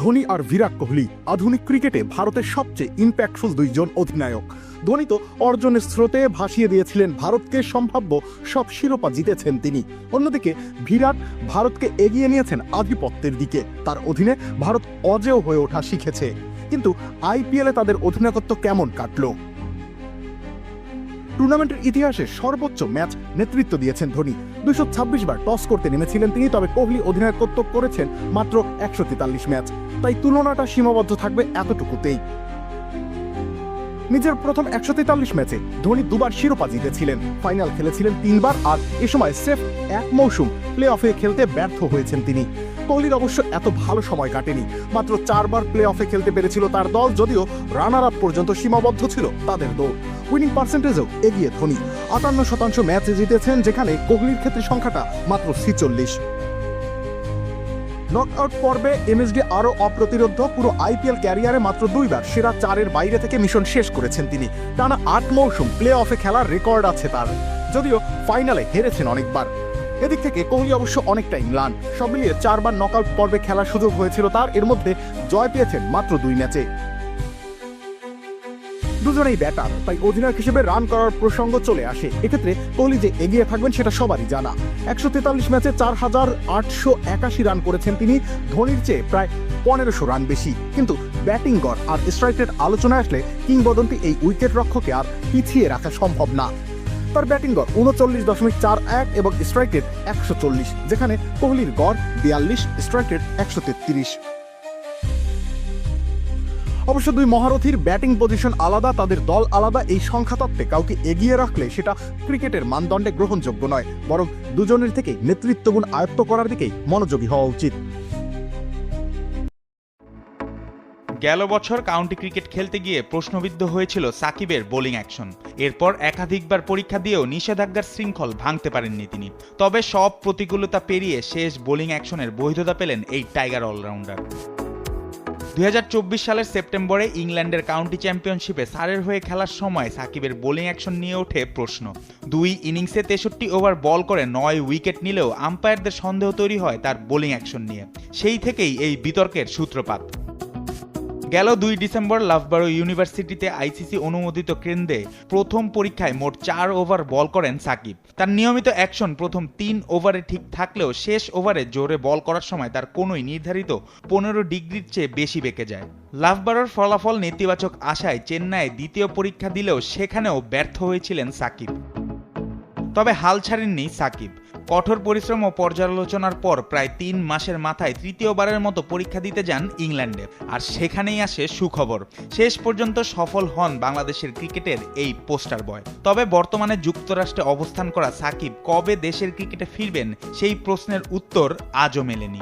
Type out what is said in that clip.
ধোনি আর বিরাট কোহলি আধুনিক ক্রিকেটে ভারতের সবচেয়ে ইম্প্যাক্টফুল দুইজন অধিনায়ক। ধোনি তো অর্জনের স্রোতে ভাসিয়ে দিয়েছিলেন ভারতকে সম্ভাব্য সব শিরোপা জিতেছেন তিনি। অন্যদিকে বিরাট ভারতকে এগিয়ে নিয়েছেন আধিপত্যের দিকে। তার অধীনে ভারত অজেয় হয়ে ওঠা শিখেছে। কিন্তু আইপিএলে তাদের অধিনায়কত্ব কেমন কাটলো? টুর্নামেন্টের ইতিহাসে সর্বোচ্চ ম্যাচ নেতৃত্ব দিয়েছেন ধোনি। দুশো ছাব্বিশ বার টস করতে নেমেছিলেন তিনি, তবে কোহলি অধিনায়কত্ব করেছেন মাত্র একশো তেতাল্লিশ ম্যাচ। তাই তুলনাটা সীমাবদ্ধ থাকবে এতটুকুতেই। নিজের প্রথম একশো তেতাল্লিশ ম্যাচে ধোনি দুবার শিরোপা জিতেছিলেন। ফাইনাল খেলেছিলেন তিনবার আর এ সময় সেফ এক মৌসুম প্লে অফে খেলতে ব্যর্থ হয়েছেন তিনি। কোহলির অবশ্য এত ভালো সময় কাটেনি। মাত্র চারবার প্লে অফে খেলতে পেরেছিল তার দল, যদিও রানার আপ পর্যন্ত সীমাবদ্ধ ছিল তাদের দৌড় উইনিং পার্সেন্টেজও এগিয়ে ধোনি। আটান্ন শতাংশ ম্যাচে জিতেছেন, যেখানে কোহলির ক্ষেত্রে সংখ্যাটা মাত্র ছিচল্লিশ। নকআউট পর্বে এমএসডি আরও অপ্রতিরোধ, পুরো আইপিএল ক্যারিয়ারে মাত্র দুইবার সেরা চারের বাইরে থেকে মিশন শেষ করেছেন তিনি। টানা আট মৌসুম প্লে অফে খেলার রেকর্ড আছে তার। যদিও ফাইনালে হেরেছেন অনেকবার। এদিক থেকে কোহলি অবশ্য অনেকটাই ম্লান। সব মিলিয়ে চারবার নকআউট পর্বে খেলার সুযোগ হয়েছিল তার। এর মধ্যে জয় পেয়েছেন মাত্র দুই ম্যাচে। দুজনেই ব্যাটার তাই অধিনায়ক হিসেবে রান করার প্রসঙ্গ চলে আসে। এক্ষেত্রে কোহলি যে এগিয়ে থাকবেন সেটা সবারই জানা। একশো তেতাল্লিশ ম্যাচে চার হাজার আটশো একাশি রান করেছেন তিনি, ধোনির চেয়ে প্রায় পনেরোশো রান বেশি। কিন্তু ব্যাটিং গড় আর স্ট্রাইক রেট আলোচনায় আসলে কিংবদন্তি এই উইকেট রক্ষকে আর পিছিয়ে রাখা সম্ভব না। তার ব্যাটিং গড় উনচল্লিশ দশমিক চার এক এবং স্ট্রাইক রেট একশো চল্লিশ, যেখানে কোহলির গড় বিয়াল্লিশ স্ট্রাইক রেট একশো তেত্রিশ। অবশ্য দুই মহারথীর ব্যাটিং পজিশন আলাদা, তাদের দল আলাদা। এই সংখ্যা তত্ত্বে কাউকে এগিয়ে রাখলে সেটা ক্রিকেটের মানদণ্ডে গ্রহণযোগ্য নয়, বরং দুজনের থেকে নেতৃত্বগুণ আয়ত্ত করার দিকেই মনোযোগী হওয়া উচিত। গেল বছর কাউন্টি ক্রিকেট খেলতে গিয়ে প্রশ্নবিদ্ধ হয়েছিল সাকিবের বোলিং অ্যাকশন। এরপর একাধিকবার পরীক্ষা দিয়েও নিষেধাজ্ঞার শৃঙ্খল ভাঙতে পারেননি তিনি। তবে সব প্রতিকূলতা পেরিয়ে শেষ বোলিং অ্যাকশনের বৈধতা পেলেন এই টাইগার অলরাউন্ডার। দুই হাজার চব্বিশ সালের সেপ্টেম্বরে ইংল্যান্ডের কাউন্টি চ্যাম্পিয়নশিপে সারের হয়ে খেলার সময় সাকিবের বোলিং অ্যাকশন নিয়ে ওঠে প্রশ্ন। দুই ইনিংসে তেষট্টি ওভার বল করে নয় উইকেট নিলেও আম্পায়ারদের সন্দেহ তৈরি হয় তার বোলিং অ্যাকশন নিয়ে। সেই থেকেই এই বিতর্কের সূত্রপাত। গেল দুই ডিসেম্বর লাভবারো ইউনিভার্সিটিতে আইসিসি অনুমোদিত কেন্দ্রে প্রথম পরীক্ষায় মোট চার ওভার বল করেন সাকিব। তার নিয়মিত অ্যাকশন প্রথম তিন ওভারে ঠিক থাকলেও শেষ ওভারে জোরে বল করার সময় তার কোনোই নির্ধারিত পনেরো ডিগ্রির চেয়ে বেশি বেঁকে যায়। লাভবারোর ফলাফল নেতিবাচক আশায় চেন্নাইয়ে দ্বিতীয় পরীক্ষা দিলেও সেখানেও ব্যর্থ হয়েছিলেন সাকিব। তবে হাল ছাড়েননি সাকিব। কঠোর পরিশ্রম ও পর্যালোচনার পর প্রায় তিন মাসের মাথায় তৃতীয়বারের মতো পরীক্ষা দিতে যান ইংল্যান্ডে। আর সেখানেই আসে সুখবর। শেষ পর্যন্ত সফল হন বাংলাদেশের ক্রিকেটের এই পোস্টার বয়। তবে বর্তমানে যুক্তরাষ্ট্রে অবস্থান করা সাকিব কবে দেশের ক্রিকেটে ফিরবেন সেই প্রশ্নের উত্তর আজও মেলেনি।